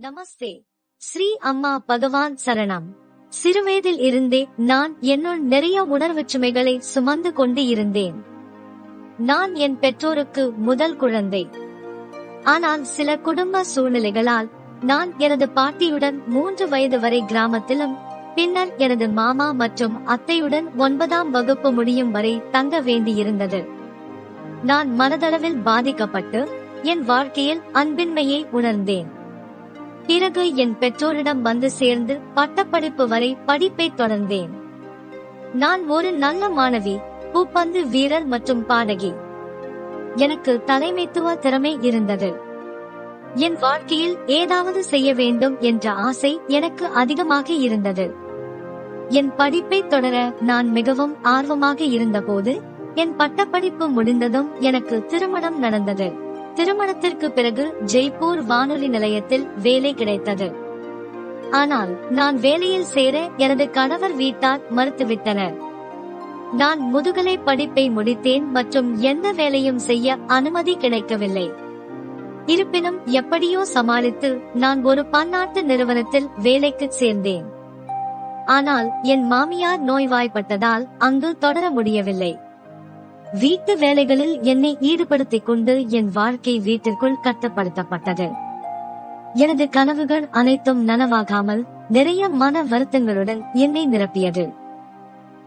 நமஸ்தே. ஸ்ரீ அம்மா பகவான் சரணம். சிறுவயதில் இருந்தே நான் என்னுள் நிறைய உணர்வுச் சுமைகளை சுமந்து கொண்டு இருந்தேன். நான் என் பெற்றோருக்கு முதல் குழந்தை. ஆனால் சில குடும்ப சூழ்நிலைகளால் நான் எனது பாட்டியுடன் மூன்று வயது வரை கிராமத்திலும் பின்னர் எனது மாமா மற்றும் அத்தையுடன் ஒன்பதாம் வகுப்பு முடியும் வரை தங்க வேண்டியிருந்தது. நான் மனதளவில் பாதிக்கப்பட்டு என் வாழ்க்கையில் அன்பின்மையை உணர்ந்தேன். பிறகு என் பெற்றோரிடம் வந்து சேர்ந்து பட்டப்படிப்பு வரை படிப்பை தொடர்ந்தேன். நான் ஒரு நல்ல மாணவி பூப்பந்து வீரர் மற்றும் பாடகி. எனக்கு தலைமைத்துவ திறமை இருந்தது. என் வாழ்க்கையில் ஏதாவது செய்ய வேண்டும் என்ற ஆசை எனக்கு அதிகமாக இருந்தது. என் படிப்பை தொடர நான் மிகவும் ஆர்வமாக இருந்தபோது என் பட்டப்படிப்பு முடிந்ததும் எனக்கு திருமணம் நடந்தது. திருமணத்திற்கு பிறகு ஜெய்ப்பூர் வானொலி நிலையத்தில் வேலை கிடைத்தது. ஆனால் நான் வேலையில் சேர எனது கணவர் வீட்டார் மறுத்துவிட்டனர். நான் முதுகலை படிப்பை முடித்தேன் மற்றும் எந்த வேலையும் செய்ய அனுமதி கிடைக்கவில்லை. இருப்பினும் எப்படியோ சமாளித்து நான் ஒரு பன்னாட்டு நிறுவனத்தில் வேலைக்கு சேர்ந்தேன். ஆனால் என் மாமியார் நோய்வாய்ப்பட்டதால் அங்கு தொடர முடியவில்லை. வீட்டு வேலைகளில் என்னை ஈடுபடுத்திக் கொண்டு என் வாழ்க்கை வீட்டிற்குள் கட்டுப்படுத்தப்பட்டது. எனது கனவுகள் அனைத்தும் நனவாகாமல் நிறைய மன வருத்தங்களுடன் என்னை நிரப்பியது.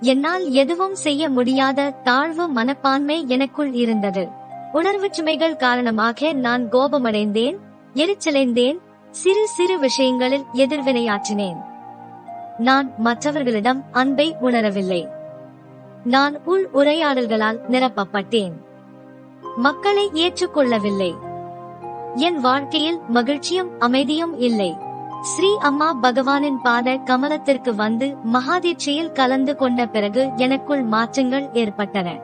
என்னால் எதுவும் செய்ய முடியாத தாழ்வு மனப்பான்மை எனக்குள் இருந்தது. உணர்வு சுமைகள் காரணமாக நான் கோபமடைந்தேன் எரிச்சலைந்தேன் சிறு சிறு விஷயங்களில் எதிர்வினையாற்றினேன். நான் மற்றவர்களிடம் அன்பை உணரவில்லை. நான் உள் உரையாடல்களால் நிரப்பப்பட்டேன். மக்களை ஏற்றுக்கொள்ளவில்லை. என் வாழ்க்கையில் மகிழ்ச்சியும் அமைதியும் இல்லை. ஸ்ரீ அம்மா பகவானின் பாத கமலத்திற்கு வந்து மகாதீட்சையில் கலந்து கொண்ட பிறகு எனக்குள் மாற்றங்கள் ஏற்பட்டன.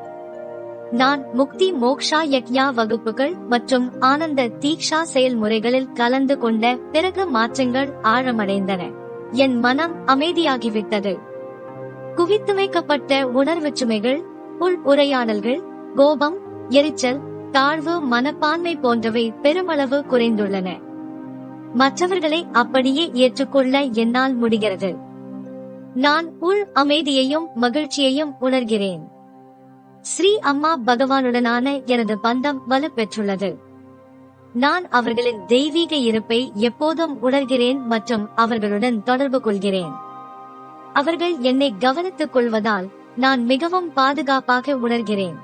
நான் முக்தி மோக்ஷா யக்யா வகுப்புகள் மற்றும் ஆனந்த தீக்ஷா செயல்முறைகளில் கலந்து கொண்ட பிறகு மாற்றங்கள் ஆழமடைந்தன. என் மனம் அமைதியாகிவிட்டது. குவித்துமைக்கப்பட்ட உணர்வு சுமைகள் உள் உரையாடல்கள் கோபம் எரிச்சல் தாழ்வு மனப்பான்மை போன்றவை பெருமளவு குறைந்துள்ளன. மற்றவர்களை அப்படியே ஏற்றுக்கொள்ள என்னால் முடிகிறது. நான் உள் அமைதியையும் மகிழ்ச்சியையும் உணர்கிறேன். ஸ்ரீ அம்மா பகவானுடனான எனது பந்தம் வலுப்பெற்றுள்ளது. நான் அவர்களின் தெய்வீக இருப்பை எப்போதும் உணர்கிறேன் மற்றும் அவர்களுடன் தொடர்பு கொள்கிறேன். அவர்கள் என்னை கவனித்துக் கொள்வதால் நான் மிகவும் பாதுகாப்பாக உணர்கிறேன்.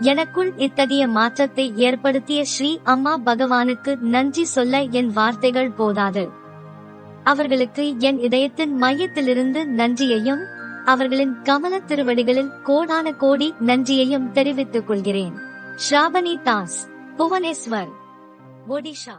எனக்குள் இத்தகைய மாற்றத்தை ஏற்படுத்திய ஸ்ரீ அம்மா பகவானுக்கு நன்றி சொல்ல என் வார்த்தைகள் போதாது. அவர்களுக்கு என் இதயத்தின் மையத்திலிருந்து நன்றியையும் அவர்களின் கமல திருவடிகளில் கோடான கோடி நன்றியையும் தெரிவித்துக் கொள்கிறேன். ஸ்ராவணி தாஸ் புவனேஸ்வர் ஒடிஷா.